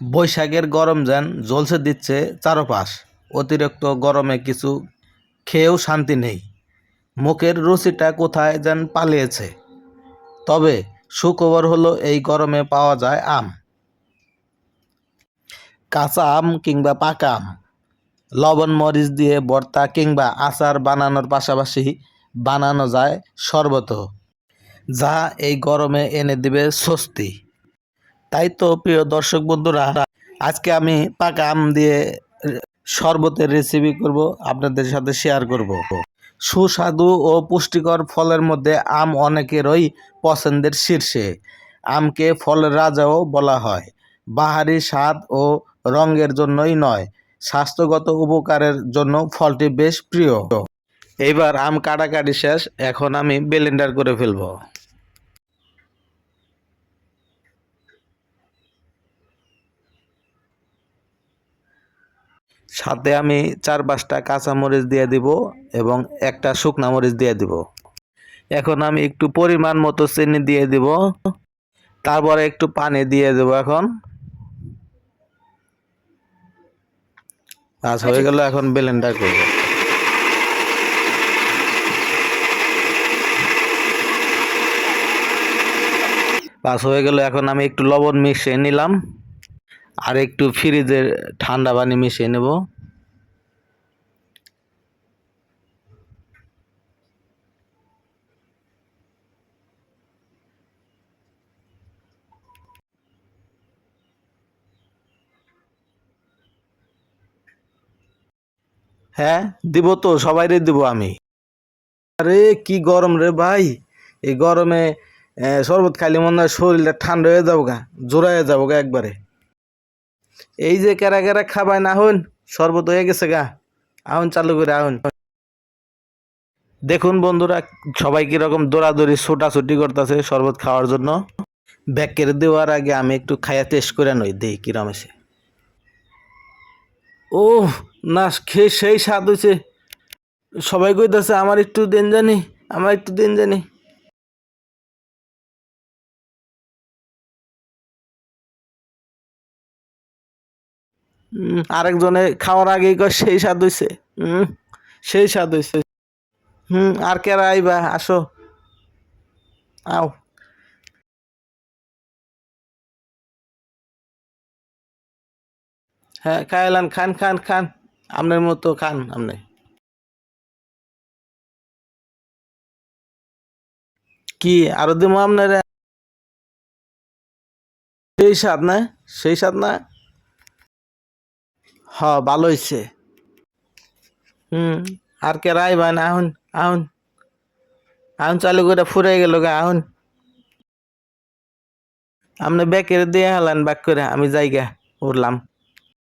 বৈশাখের গরম যেন জ্বলছে দিচ্ছে চারপাশ। অতিরিক্ত গরমে কিছু খেয়েও শান্তি নেই। মুখের রুচিটা কোথায় যেন পালিয়েছে। তবে সুখবর হলো এই গরমে পাওয়া যায় আম। কাঁচা আম কিংবা পাকা আম। লবণ, মরিচ দিয়ে ভর্তা কিংবা আচার বানানোর পাশাপাশি বানানো যায় শরবত যা এই গরমে এনে দিবে স্বস্তি। তাই তো, প্রিয় দর্শক বন্ধুরা, আজকে আমি পাকা আম দিয়ে শরবতের রেসিপি করব, আপনাদের সাথে শেয়ার করব। সুস্বাদু ও পুষ্টিকর ফলের মধ্যে আম অনেকেরই পছন্দের শীর্ষে। আমকে ফলের রাজাও বলা হয়। বাহারি স্বাদ ও রঙের জন্যই নয়, স্বাস্থ্যগত উপকারের জন্য ফলটি বেশ প্রিয়। এইবার আম কাটাকাটি শেষ, এখন আমি ব্লেন্ডার করে ফেলব। সাথে আমি চার পাঁচটা কাঁচা মরিচ দিয়ে দিব এবং একটা শুকনা মরিচ দিয়ে দিব। এখন আমি একটু পরিমাণ মতো চিনি দিয়ে দিব। তারপরে একটু পানি দিয়ে দেব এখন। কাজ হয়ে গেল এখন ব্লেন্ডার করব। পাস হয়ে গেল এখন আমি একটু লবণ মিশিয়ে নিলাম। আর একটু ফ্রিজের ঠান্ডা পানি মিশিয়ে নেব। হ্যাঁ দিব তো, সবাইরে দিব আমি। আরে, কি গরম রে ভাই। এই গরমে শরবত খাইলে মনে হয় শরীরটা ঠান্ডা হয়ে যাব গা জোড়ায় যাব গা একবারে। এই যে কেরা কেরা খাবাই না হন, শরবত হয়ে গেছে গা। আহুন চালু করে আহুন দেখুন বন্ধুরা, সবাই কীরকম দৌড়াদৌড়ি, ছোটাছুটি করতেছে শরবত খাওয়ার জন্য। ব্যাকের দেওয়ার আগে আমি একটু খাইয়া টেস্ট করে নই, দেই কিরম এসে। ও না, খেয়ে সেই স্বাদ হয়েছে সবাই কইতাছে, আমার একটু দেন জানি, আমার একটু দেন জানি। আরেকজনে খাওয়ার আগেই কয়, সেই স্বাদ হইছে। হুম সেই স্বাদ হইছে। হুম, আর কেরা আইবা, আসো। আও। হ্যাঁ খাইলান খান খান খান। আপনার মতো খান আপনি কি, আরও দিব আপনার সেই স্বাদ না? সেই স্বাদ না? হ ভালো হয়েছে হুম। আর কে রাইবা বান আহুন আহুন। আহুন চালু করে ফুরাই গেল গা আহুন। আপনি ব্যাকের দিয়ে হেলান বাক করে আমি জায়গা উড়লাম উঠলাম